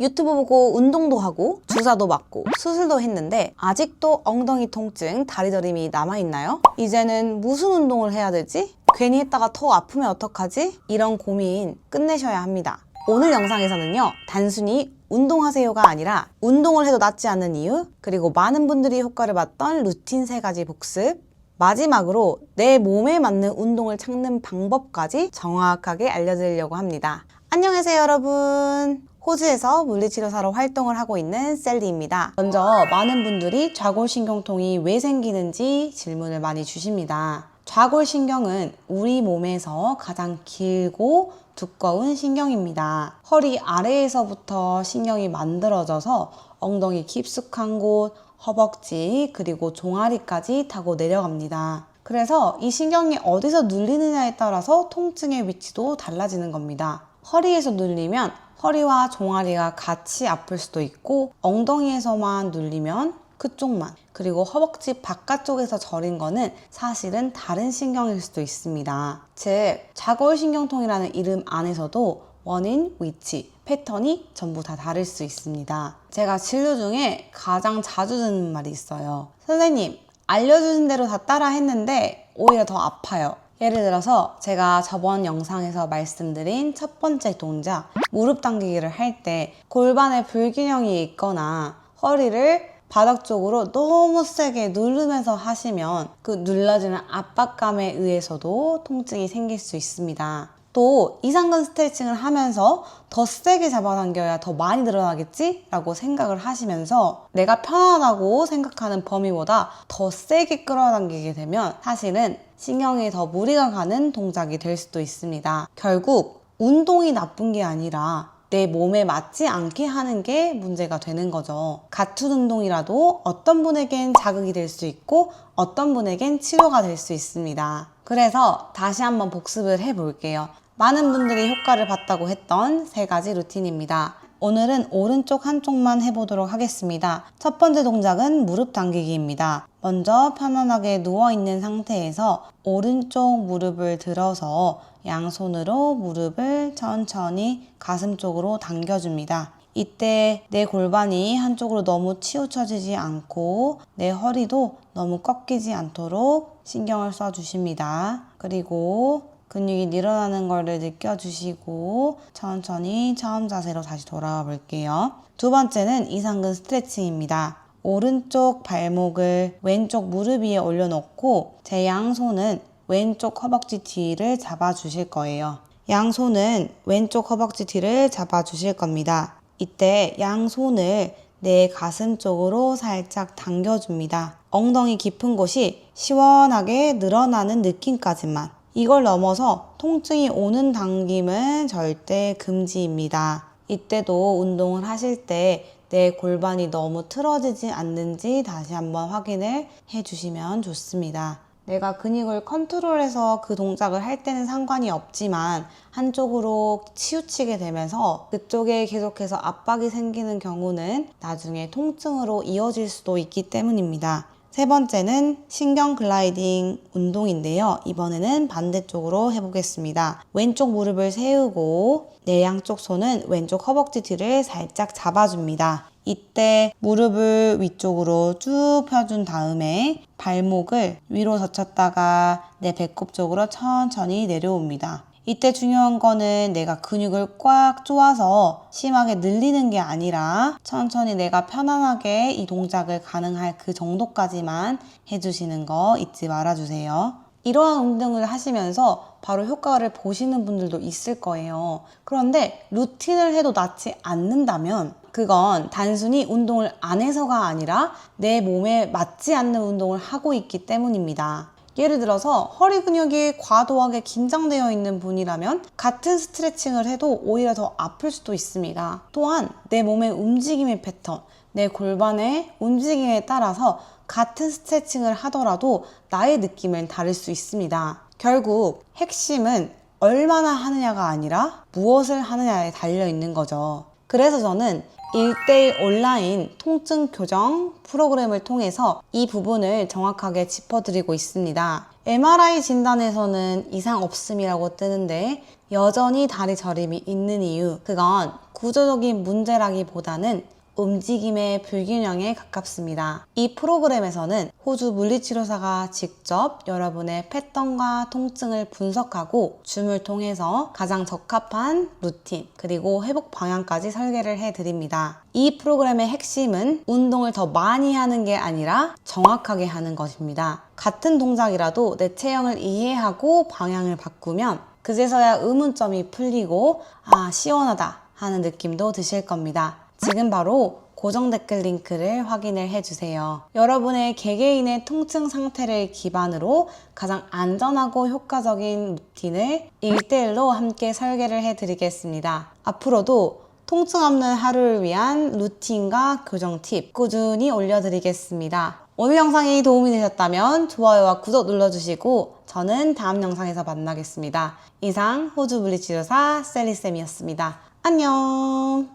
유튜브 보고 운동도 하고 주사도 맞고 수술도 했는데 아직도 엉덩이 통증, 다리 저림이 남아있나요? 이제는 무슨 운동을 해야 되지? 괜히 했다가 더 아프면 어떡하지? 이런 고민 끝내셔야 합니다. 오늘 영상에서는요, 단순히 운동하세요가 아니라 운동을 해도 낫지 않는 이유, 그리고 많은 분들이 효과를 봤던 루틴 세 가지 복습, 마지막으로 내 몸에 맞는 운동을 찾는 방법까지 정확하게 알려드리려고 합니다. 안녕하세요, 여러분. 호주에서 물리치료사로 활동을 하고 있는 셀리입니다. 먼저 많은 분들이 좌골신경통이 왜 생기는지 질문을 많이 주십니다. 좌골신경은 우리 몸에서 가장 길고 두꺼운 신경입니다. 허리 아래에서부터 신경이 만들어져서 엉덩이 깊숙한 곳, 허벅지, 그리고 종아리까지 타고 내려갑니다. 그래서 이 신경이 어디서 눌리느냐에 따라서 통증의 위치도 달라지는 겁니다. 허리에서 눌리면 허리와 종아리가 같이 아플 수도 있고 엉덩이에서만 눌리면 그쪽만 그리고 허벅지 바깥쪽에서 저린 거는 사실은 다른 신경일 수도 있습니다. 즉 좌골신경통이라는 이름 안에서도 원인, 위치, 패턴이 전부 다 다를 수 있습니다. 제가 진료 중에 가장 자주 듣는 말이 있어요. 선생님, 알려주신 대로 다 따라 했는데 오히려 더 아파요. 예를 들어서 제가 저번 영상에서 말씀드린 첫 번째 동작, 무릎 당기기를 할 때 골반에 불균형이 있거나 허리를 바닥 쪽으로 너무 세게 누르면서 하시면 그 눌러지는 압박감에 의해서도 통증이 생길 수 있습니다. 또 이상근 스트레칭을 하면서 더 세게 잡아당겨야 더 많이 늘어나겠지? 라고 생각을 하시면서 내가 편안하다고 생각하는 범위보다 더 세게 끌어당기게 되면 사실은 신경에 더 무리가 가는 동작이 될 수도 있습니다. 결국 운동이 나쁜 게 아니라 내 몸에 맞지 않게 하는 게 문제가 되는 거죠. 같은 운동이라도 어떤 분에겐 자극이 될 수 있고 어떤 분에겐 치료가 될 수 있습니다. 그래서 다시 한번 복습을 해볼게요. 많은 분들이 효과를 봤다고 했던 세 가지 루틴입니다. 오늘은 오른쪽 한쪽만 해보도록 하겠습니다. 첫 번째 동작은 무릎 당기기입니다. 먼저 편안하게 누워있는 상태에서 오른쪽 무릎을 들어서 양손으로 무릎을 천천히 가슴 쪽으로 당겨줍니다. 이때 내 골반이 한쪽으로 너무 치우쳐지지 않고 내 허리도 너무 꺾이지 않도록 신경을 써 주십니다. 그리고 근육이 늘어나는 것을 느껴주시고 천천히 처음 자세로 다시 돌아와 볼게요. 두 번째는 이상근 스트레칭입니다. 오른쪽 발목을 왼쪽 무릎 위에 올려놓고 제 양손은 왼쪽 허벅지 뒤를 잡아주실 거예요. 양손은 왼쪽 허벅지 뒤를 잡아주실 겁니다. 이때 양손을 내 가슴 쪽으로 살짝 당겨줍니다. 엉덩이 깊은 곳이 시원하게 늘어나는 느낌까지만. 이걸 넘어서 통증이 오는 당김은 절대 금지입니다. 이때도 운동을 하실 때 내 골반이 너무 틀어지지 않는지 다시 한번 확인을 해 주시면 좋습니다. 내가 근육을 컨트롤해서 그 동작을 할 때는 상관이 없지만 한쪽으로 치우치게 되면서 그쪽에 계속해서 압박이 생기는 경우는 나중에 통증으로 이어질 수도 있기 때문입니다. 세 번째는 신경 글라이딩 운동인데요. 이번에는 반대쪽으로 해보겠습니다. 왼쪽 무릎을 세우고 내 양쪽 손은 왼쪽 허벅지 뒤를 살짝 잡아줍니다. 이때 무릎을 위쪽으로 쭉 펴준 다음에 발목을 위로 젖혔다가 내 배꼽 쪽으로 천천히 내려옵니다. 이때 중요한 거는 내가 근육을 꽉 조아서 심하게 늘리는 게 아니라 천천히 내가 편안하게 이 동작을 가능할 그 정도까지만 해주시는 거 잊지 말아주세요. 이러한 운동을 하시면서 바로 효과를 보시는 분들도 있을 거예요. 그런데 루틴을 해도 낫지 않는다면 그건 단순히 운동을 안 해서가 아니라 내 몸에 맞지 않는 운동을 하고 있기 때문입니다. 예를 들어서 허리 근육이 과도하게 긴장되어 있는 분이라면 같은 스트레칭을 해도 오히려 더 아플 수도 있습니다. 또한 내 몸의 움직임의 패턴, 내 골반의 움직임에 따라서 같은 스트레칭을 하더라도 나의 느낌은 다를 수 있습니다. 결국 핵심은 얼마나 하느냐가 아니라 무엇을 하느냐에 달려 있는 거죠. 그래서 저는 1대1 온라인 통증 교정 프로그램을 통해서 이 부분을 정확하게 짚어드리고 있습니다. MRI 진단에서는 이상 없음이라고 뜨는데 여전히 다리 저림이 있는 이유, 그건 구조적인 문제라기보다는 움직임의 불균형에 가깝습니다. 이 프로그램에서는 호주 물리치료사가 직접 여러분의 패턴과 통증을 분석하고 줌을 통해서 가장 적합한 루틴 그리고 회복 방향까지 설계를 해드립니다. 이 프로그램의 핵심은 운동을 더 많이 하는 게 아니라 정확하게 하는 것입니다. 같은 동작이라도 내 체형을 이해하고 방향을 바꾸면 그제서야 의문점이 풀리고 아 시원하다 하는 느낌도 드실 겁니다. 지금 바로 고정 댓글 링크를 확인을 해주세요. 여러분의 개개인의 통증 상태를 기반으로 가장 안전하고 효과적인 루틴을 1대1로 함께 설계를 해드리겠습니다. 앞으로도 통증 없는 하루를 위한 루틴과 교정 팁 꾸준히 올려드리겠습니다. 오늘 영상이 도움이 되셨다면 좋아요와 구독 눌러주시고 저는 다음 영상에서 만나겠습니다. 이상 호주 물리치료사 셀리쌤이었습니다. 안녕!